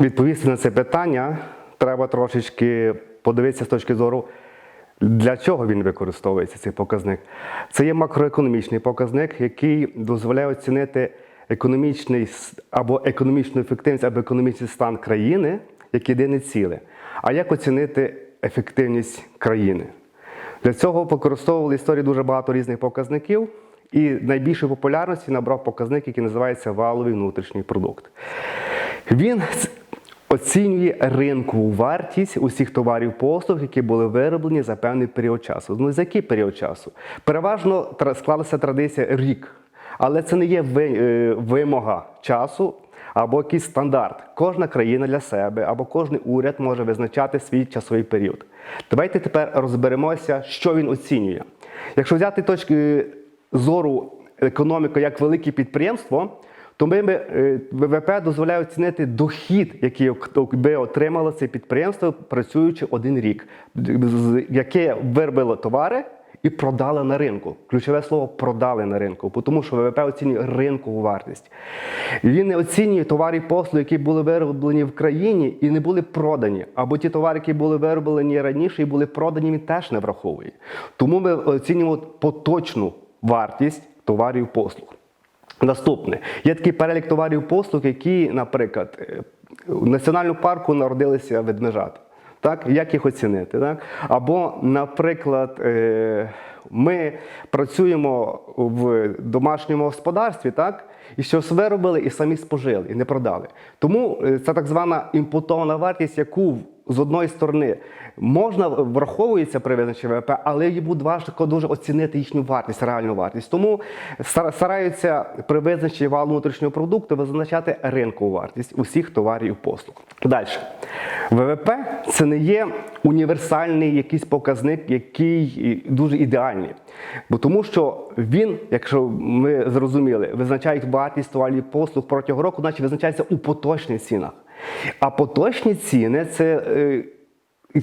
Відповісти на це питання, треба трошечки подивитися з точки зору, для чого він використовується, цей показник. Це є макроекономічний показник, який дозволяє оцінити економічний або економічну ефективність, або економічний стан країни як єдине ціле. А як оцінити ефективність країни? Для цього використовували історії дуже багато різних показників, і найбільшої популярності набрав показник, який називається валовий внутрішній продукт. Він оцінює ринкову вартість усіх товарів послуг, які були вироблені за певний період часу. Ну, за який період часу? Переважно склалася традиція рік, але це не є е, вимога часу. Або якийсь стандарт. Кожна країна для себе або кожен уряд може визначати свій часовий період. Давайте тепер розберемося, що він оцінює. Якщо взяти точки зору економіки як велике підприємство, то ми, е, ВВП дозволяє оцінити дохід, який би отримало це підприємство, працюючи один рік, яке виробило товари і продали на ринку. Ключове слово продали на ринку, тому що ВВП оцінює ринкову вартість. Він не оцінює товари і послуги, які були вироблені в країні і не були продані. Або ті товари, які були вироблені раніше і були продані, він теж не враховує. Тому ми оцінюємо поточну вартість товарів і послуг. Наступне є такий перелік товарів послуг, які, наприклад, е, в національному парку народилися ведмежата. Так, як їх оцінити? Так? Або, наприклад, е, ми працюємо в домашньому господарстві, так? і щось виробили і самі спожили, і не продали. Тому е, це так звана імпутована вартість, яку з одної сторони можна враховується при визначенні ВВП, але буде важко дуже оцінити їхню вартість, реальну вартість. Тому стараються при визначенні валу внутрішнього продукту визначати ринкову вартість усіх товарів і послуг. Далі. ВВП це не є універсальний якийсь показник, який дуже ідеальний. Бо тому що він, якщо ми зрозуміли, визначають вартість товарів і послуг протягом року, значить визначається у поточних цінах. А поточні ціни це е,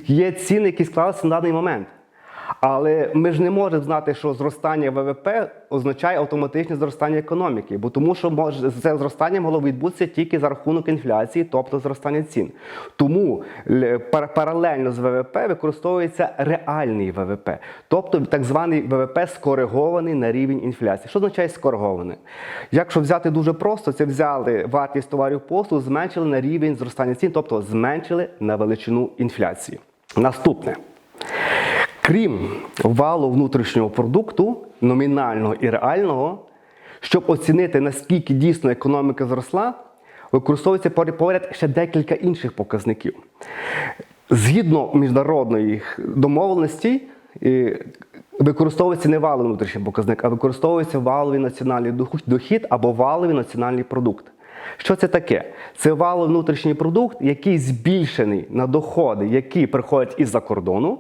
є ціни, які склалися на даний момент. Але ми ж не можемо знати, що зростання ВВП означає автоматичне зростання економіки, бо тому що може це зростання могло відбутися тільки за рахунок інфляції, тобто зростання цін. Тому паралельно з ВВП використовується реальний ВВП, тобто так званий ВВП скоригований на рівень інфляції. Що означає скоригований? Якщо взяти дуже просто, це взяли вартість товарів послуг, зменшили на рівень зростання цін, тобто зменшили на величину інфляції. Наступне. Крім валу внутрішнього продукту, номінального і реального, щоб оцінити, наскільки дійсно економіка зросла, використовується поряд- ще декілька інших показників. Згідно міжнародних домовленостей, е, використовується не валовий внутрішній показник, а використовується валовий національний дохід або валовий національний продукт. Що це таке? Це валовий внутрішній продукт, який збільшений на доходи, які приходять із-за кордону.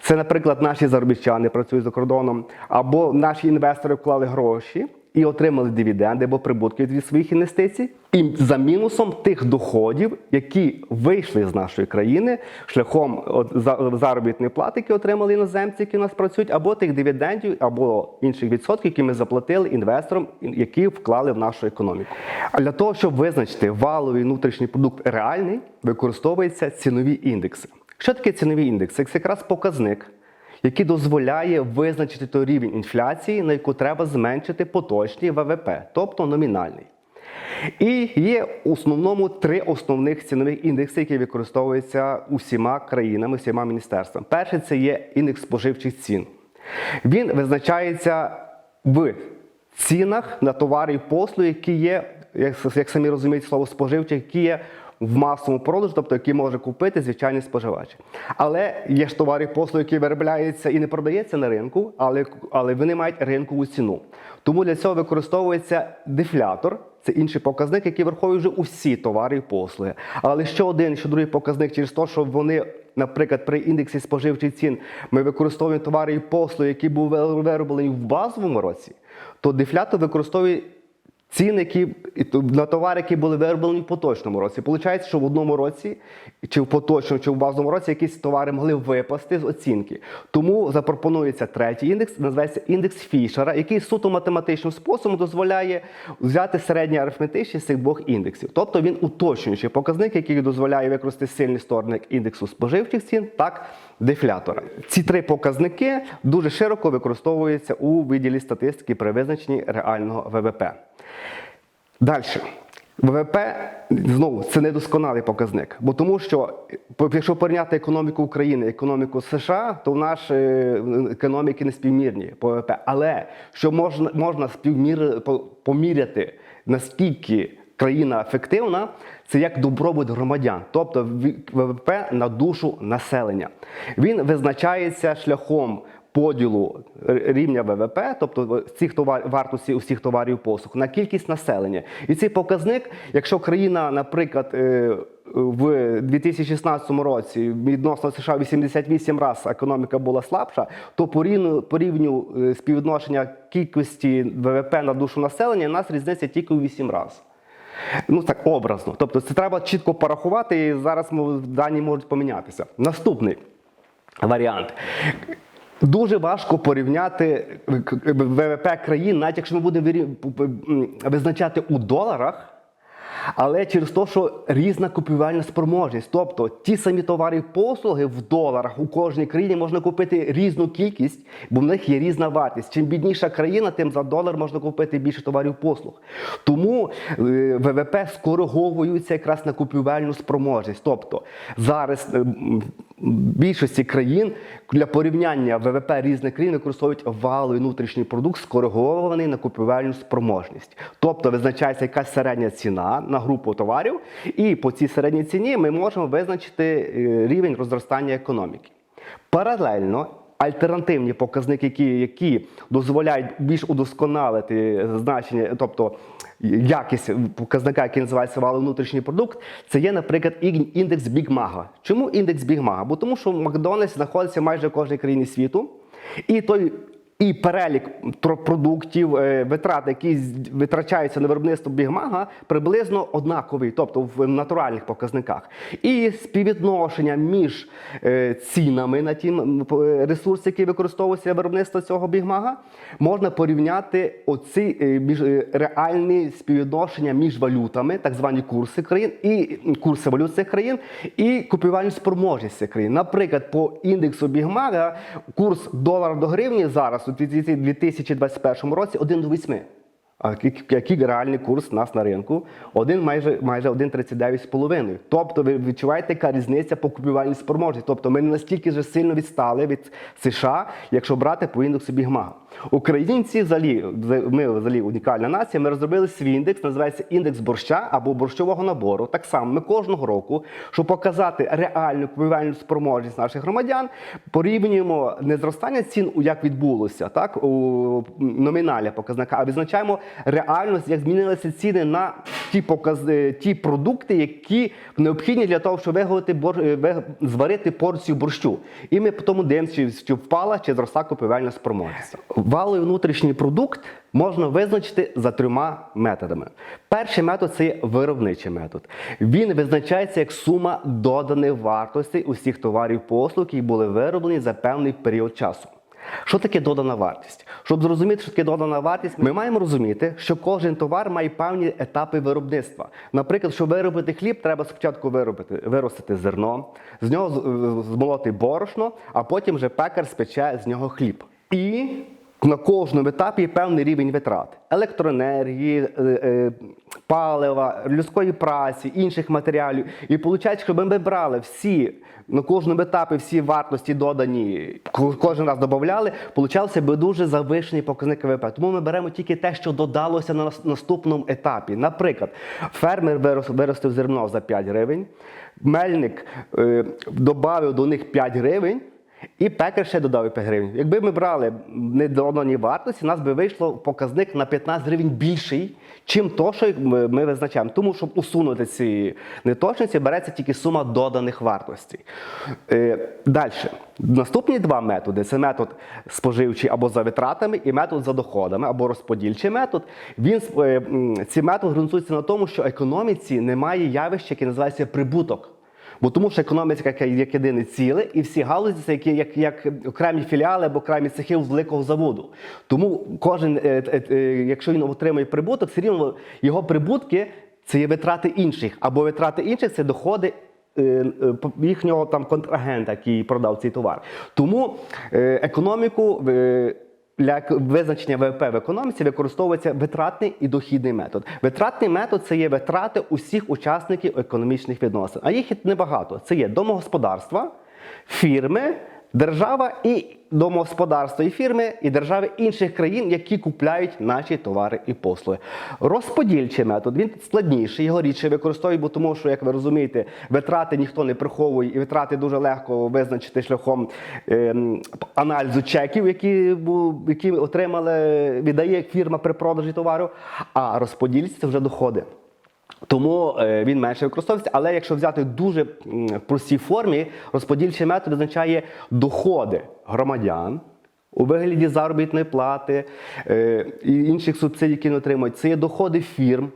Це, наприклад, наші заробітчани працюють за кордоном, або наші інвестори вклали гроші і отримали дивіденди або прибутки від своїх інвестицій, і за мінусом тих доходів, які вийшли з нашої країни шляхом заробітної плати, які отримали іноземці, які у нас працюють, або тих дивідендів, або інших відсотків, які ми заплатили інвесторам, які вклали в нашу економіку. А для того, щоб визначити валовий внутрішній продукт реальний, використовуються цінові індекси. Що таке ціновий індекс? Це якраз показник, який дозволяє визначити той рівень інфляції, на яку треба зменшити поточний ВВП, тобто номінальний. І є в основному три основних цінових індекси, які використовуються усіма країнами, усіма міністерствами. Перший це є індекс споживчих цін. Він визначається в цінах на товари і послуги, які є, як, самі розуміють слово споживчі, які є в масовому продажу, тобто які може купити звичайний споживач. Але є ж товари послуги, які виробляються і не продаються на ринку, але, але вони мають ринкову ціну. Тому для цього використовується дефлятор. Це інший показник, який враховує вже усі товари і послуги. Але що один, що другий показник через те, що вони, наприклад, при індексі споживчих цін ми використовуємо товари і послуги, які були вироблені в базовому році, то дефлятор використовує ціни, які на товари, які були вироблені в поточному році. Получається, що в одному році, чи в поточному, чи в базовому році якісь товари могли випасти з оцінки. Тому запропонується третій індекс, називається індекс Фішера, який суто математичним способом дозволяє взяти середнє арифметичні з цих двох індексів. Тобто він уточнюючий показник, який дозволяє використати сильні сторони індексу споживчих цін, так дефлятора. Ці три показники дуже широко використовуються у виділі статистики при визначенні реального ВВП. Далі. ВВП знову це недосконалий показник, бо тому що якщо порівняти економіку України, економіку США, то в наші е, економіки не співмірні по ВВП. Але що можна, можна співмір, поміряти, наскільки країна ефективна, це як добробут громадян, тобто ВВП на душу населення. Він визначається шляхом поділу рівня ВВП, тобто цих товар вартості усіх товарів послуг, на кількість населення. І цей показник, якщо країна, наприклад, е, в 2016 році відносно США 88 разів економіка була слабша, то по рівню, по рівню е, співвідношення кількості ВВП на душу населення у нас різниця тільки у 8 разів. Ну так образно. Тобто це треба чітко порахувати, і зараз дані можуть помінятися. Наступний варіант. Дуже важко порівняти ВВП країн, навіть якщо ми будемо визначати у доларах. Але через те, що різна купівельна спроможність, тобто ті самі товари і послуги в доларах у кожній країні можна купити різну кількість, бо в них є різна вартість. Чим бідніша країна, тим за долар можна купити більше товарів послуг. Тому е, ВВП скориговуються якраз на купівельну спроможність. Тобто зараз е, м, в більшості країн для порівняння ВВП різних країн використовують валовий внутрішній продукт, скоригований на купівельну спроможність. Тобто визначається якась середня ціна на групу товарів, і по цій середній ціні ми можемо визначити е, рівень розростання економіки. Паралельно альтернативні показники, які, які дозволяють більш удосконалити значення, тобто якість показника, який називається валовий внутрішній продукт, це є, наприклад, ін- індекс Бігмага. Чому індекс Бігмага? Бо тому, що Макдональдс знаходиться майже в кожній країні світу, і той. І перелік продуктів, е, витрат, які витрачаються на виробництво бігмага, приблизно однаковий, тобто в натуральних показниках. І співвідношення між е, цінами на ті ресурси, які використовуються для виробництва цього бігмага, можна порівняти оці е, між реальні співвідношення між валютами, так звані курси країн, і курси валют цих країн, і купівельну спроможність цих країн. Наприклад, по індексу бігмага курс долара до гривні зараз у 2021 році 1 до 8. А який, який реальний курс у нас на ринку? Один майже майже 1,39,5. Тобто ви відчуваєте, яка різниця по купівельній спроможності. Тобто ми не настільки вже сильно відстали від США, якщо брати по індексу Бігмага. Українці взагалі, ми взагалі унікальна нація. Ми розробили свій індекс, називається індекс борща або борщового набору. Так само ми кожного року, щоб показати реальну купівельну спроможність наших громадян, порівнюємо не зростання цін, як відбулося, так у номіналі показника, а відзначаємо реальність, як змінилися ціни на ті покази, ті продукти, які необхідні для того, щоб виготовити бор... е, зварити порцію борщу. І ми потім дивимося, чи- впала, чи зросла купівельна спроможність. Валовий внутрішній продукт можна визначити за трьома методами. Перший метод це є виробничий метод. Він визначається як сума доданих вартостей усіх товарів послуг, які були вироблені за певний період часу. Що таке додана вартість? Щоб зрозуміти, що таке додана вартість, ми маємо розуміти, що кожен товар має певні етапи виробництва. Наприклад, щоб виробити хліб, треба спочатку виробити, виростити зерно, з нього змолоти борошно, а потім вже пекар спече з нього хліб. І на кожному етапі є певний рівень витрат електроенергії, е, е, палива, людської праці, інших матеріалів. І виходить, щоб ми брали всі на кожному етапі всі вартості додані, кожен раз додавали, получався би дуже завишений показник ВВП. Тому ми беремо тільки те, що додалося на наступному етапі. Наприклад, фермер вирос- виростив зерно за 5 гривень, мельник е, додав до них 5 гривень. І пекар ще додав 5 гривень. Якби ми брали не додані вартості, у нас би вийшло показник на 15 гривень більший, чим то, що ми визначаємо. Тому, щоб усунути ці неточності, береться тільки сума доданих вартостей. Далі. Наступні два методи це метод споживчий або за витратами, і метод за доходами, або розподільчий метод. Він е, ці методи ґрунтуються на тому, що економіці немає явища, яке називається прибуток. Бо тому що економіка як, як єдине ціле, і всі галузі це як, як, як окремі філіали або окремі цехи великого заводу. Тому кожен, е, е, е, якщо він отримує прибуток, все рівно його прибутки це є витрати інших, або витрати інших це доходи. Їхнього там контрагента, який продав цей товар. Тому економіку для визначення ВВП в економіці використовується витратний і дохідний метод. Витратний метод це є витрати усіх учасників економічних відносин. А їх небагато. Це є домогосподарства, фірми, держава і домогосподарства і фірми, і держави інших країн, які купляють наші товари і послуги. Розподільчий метод він складніший, його рідше використовують, бо тому що, як ви розумієте, витрати ніхто не приховує, і витрати дуже легко визначити шляхом ем, аналізу чеків, які, які отримали, віддає фірма при продажі товару. А розподільці це вже доходи. Тому е, він менше використовується, але якщо взяти в дуже м, простій формі, розподільчий метод означає доходи громадян у вигляді заробітної плати е, і інших субсидій, які вони отримують. Це є доходи фірм.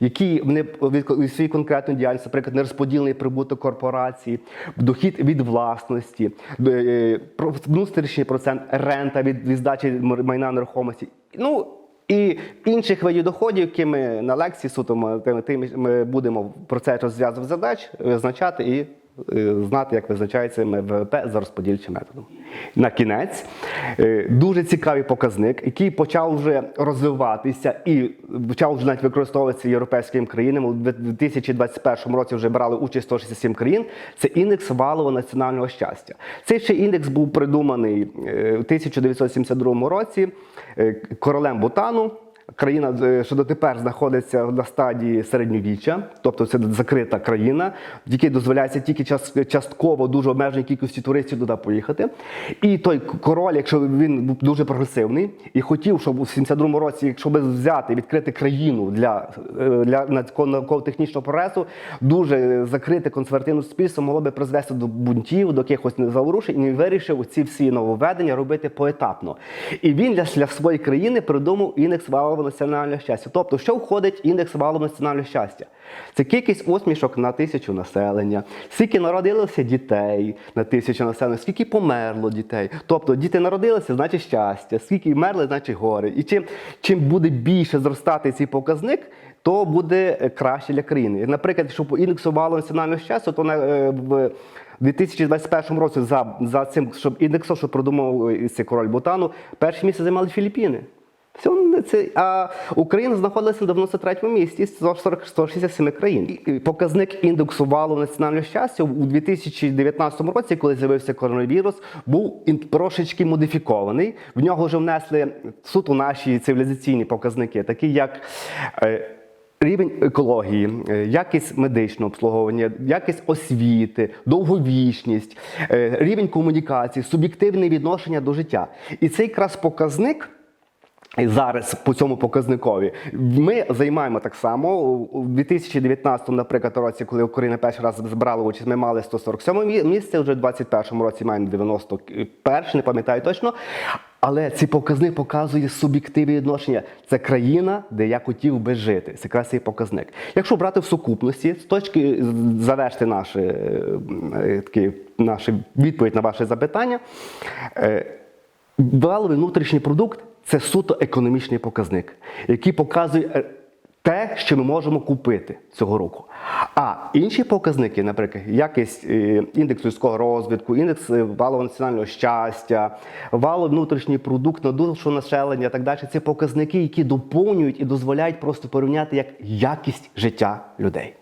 Які вони від своєї конкретної діяльності, наприклад, нерозподілений прибуток корпорації, дохід від власності, е, внутрішній процент рента від, від здачі майна нерухомості. Ну і інших видів доходів, які ми на лекції суто ми, будемо про це розв'язувати задач, визначати і е, знати, як визначається ВВП за розподільчим методом. На кінець е, дуже цікавий показник, який почав вже розвиватися і почав вже навіть використовуватися європейськими країнами. У 2021 році вже брали участь 167 країн. Це індекс валового національного щастя. Цей ще індекс був придуманий е, у 1972 році е, королем Бутану. Країна, е, що дотепер знаходиться на стадії середньовіччя, тобто це закрита країна, в якій дозволяється тільки час- частково дуже обмеженій кількості туристів туди поїхати. І той король, якщо він був дуже прогресивний і хотів, щоб у 72-му році, якщо би взяти відкрити країну для, е, для науково-технічного прогресу, дуже закрите консервативне суспільство могло би призвести до бунтів, до якихось заворушень, і вирішив ці всі нововведення робити поетапно. І він для своєї країни придумав індекс валового національного щастя. Тобто, що входить індекс валового національного щастя? Це кількість усмішок на тисячу населення, скільки народилося дітей на тисячу населення, скільки померло дітей. Тобто діти народилися, значить щастя, скільки вмерли, значить горе. І чим, чим буде більше зростати цей показник, то буде е, краще для країни. Наприклад, якщо по індексу валового національного щастя, то на, е, в 2021 році за, за цим, щоб індексом, що продумав е, король Бутану, перше місце займали Філіппіни. Це, а Україна знаходилася на 93-му місці з 140 167 країн. Показник індексу валу національного щастя у 2019 році, коли з'явився коронавірус, був трошечки модифікований. В нього вже внесли суто наші цивілізаційні показники, такі як. е, Рівень екології, е, якість медичного обслуговування, якість освіти, довговічність, е, рівень комунікації, суб'єктивне відношення до життя. І цей якраз показник. І зараз по цьому показникові ми займаємо так само у 2019, наприклад, році, коли Україна перший раз збирала участь, ми мали 147 місце. Вже в 2021 році маємо 91, не пам'ятаю точно. Але цей показник показує суб'єктивні відношення. Це країна, де я хотів би жити. Це якраз цей показник. Якщо брати в сукупності, з точки завершити наші, е, е, такі, наші відповідь на ваше запитання. е, Валовий внутрішній продукт це суто економічний показник, який показує е, те, що ми можемо купити цього року. А інші показники, наприклад, якість е, індекс людського розвитку, індекс е, валового національного щастя, валовий внутрішній продукт на душу населення, так далі, це показники, які доповнюють і дозволяють просто порівняти як якість життя людей.